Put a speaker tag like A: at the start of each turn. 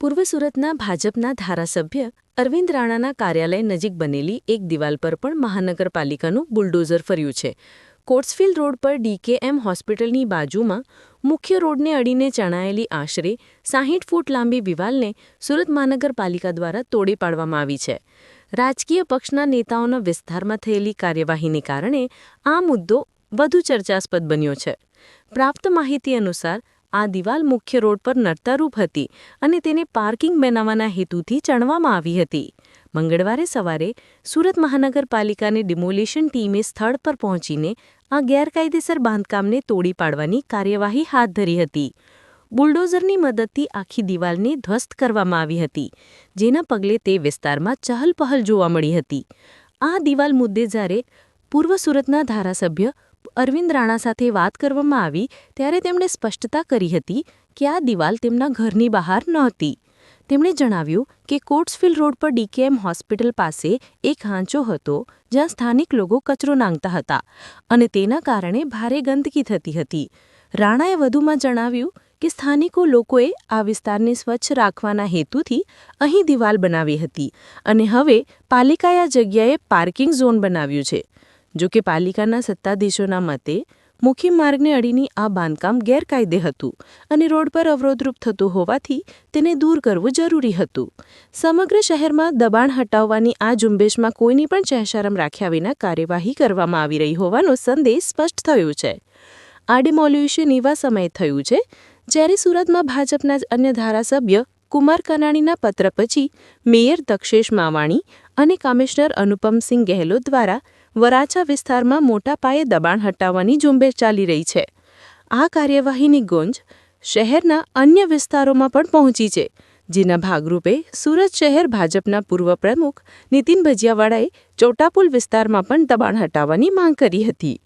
A: પૂર્વ સુરતના ભાજપના ધારાસભ્ય અરવિંદ રાણાના કાર્યાલય નજીક બનેલી એક દિવાલ પર પણ મહાનગરપાલિકાનું બુલડોઝર ફર્યું છે. કોટ્સફિલ્ડ રોડ પર ડીકેએમ હોસ્પિટલની બાજુમાં મુખ્ય રોડને અડીને ચણાયેલી આશરે સાહીઠ ફૂટ લાંબી દિવાલને સુરત મહાનગરપાલિકા દ્વારા તોડી પાડવામાં આવી છે. રાજકીય પક્ષના નેતાઓના વિસ્તારમાં થયેલી કાર્યવાહીને કારણે આ મુદ્દો વધુ ચર્ચાસ્પદ બન્યો છે. પ્રાપ્ત માહિતી અનુસાર આ દિવાલ મુખ્ય રોડ પર નડતરરૂપ હતી અને તેને પાર્કિંગ બનાવવાના હેતુથી ચણવામાં આવી હતી. મંગળવારે સવારે સુરત મહાનગરપાલિકાની ડિમોલિશન ટીમે સ્થળ પર પહોંચીને આ ગેરકાયદેસર બાંધકામને તોડી પાડવાની કાર્યવાહી હાથ ધરી હતી. બુલડોઝરની મદદથી આખી દિવાલને ધ્વસ્ત કરવામાં આવી હતી, જેના પગલે તે વિસ્તારમાં ચહલપહલ જોવા મળી હતી. આ દિવાલ મુદ્દે જ્યારે પૂર્વ સુરતના ધારાસભ્ય અરવિંદ રાણા સાથે વાત કરવામાં આવી ત્યારે તેમણે સ્પષ્ટતા કરી હતી કે આ દિવાલ તેમના ઘરની બહાર નહોતી. તેમણે જણાવ્યું કે કોટ્સફિલ રોડ પર ડીકેએમ હોસ્પિટલ પાસે એક હાંચો હતો જ્યાં સ્થાનિક લોકો કચરો નાંગતા હતા અને તેના કારણે ભારે ગંદકી થતી હતી. રાણાએ વધુમાં જણાવ્યું કે સ્થાનિકો લોકોએ આ વિસ્તારને સ્વચ્છ રાખવાના હેતુથી અહીં દિવાલ બનાવી હતી અને હવે પાલિકાએ આ જગ્યાએ પાર્કિંગ ઝોન બનાવ્યું છે. જો કે પાલિકાના સત્તાધીશોના મતે, મુખ્ય માર્ગને અડીની આ બાંધકામ ગેરકાયદે હતું અને રોડ પર અવરોધરૂપ થતું હોવાથી તેને દૂર કરવું જરૂરી હતું. સમગ્ર શહેરમાં દબાણ હટાવવાની આ ઝુંબેશમાં કોઈની પણ ચહેશરમ રાખ્યા વિના કાર્યવાહી કરવામાં આવી રહી હોવાનો સંદેશ સ્પષ્ટ થયો છે. આ ડિમોલ્યુશન એવા સમયે થયું છે, જ્યારે સુરતમાં ભાજપના અન્ય ધારાસભ્ય કુમાર કનાણીના પત્ર પછી મેયર દક્ષેશ માવાણી અને કમિશનર અનુપમસિંહ ગેહલોત દ્વારા વરાછા વિસ્તારમાં મોટા પાયે દબાણ હટાવવાની ઝુંબેશ ચાલી રહી છે. આ કાર્યવાહીની ગુંજ શહેરના અન્ય વિસ્તારોમાં પણ પહોંચી છે, જેના ભાગરૂપે સુરત શહેર ભાજપના પૂર્વ પ્રમુખ નીતિન ભજિયાવાળાએ ચોટાપુલ વિસ્તારમાં પણ દબાણ હટાવવાની માંગ કરી હતી.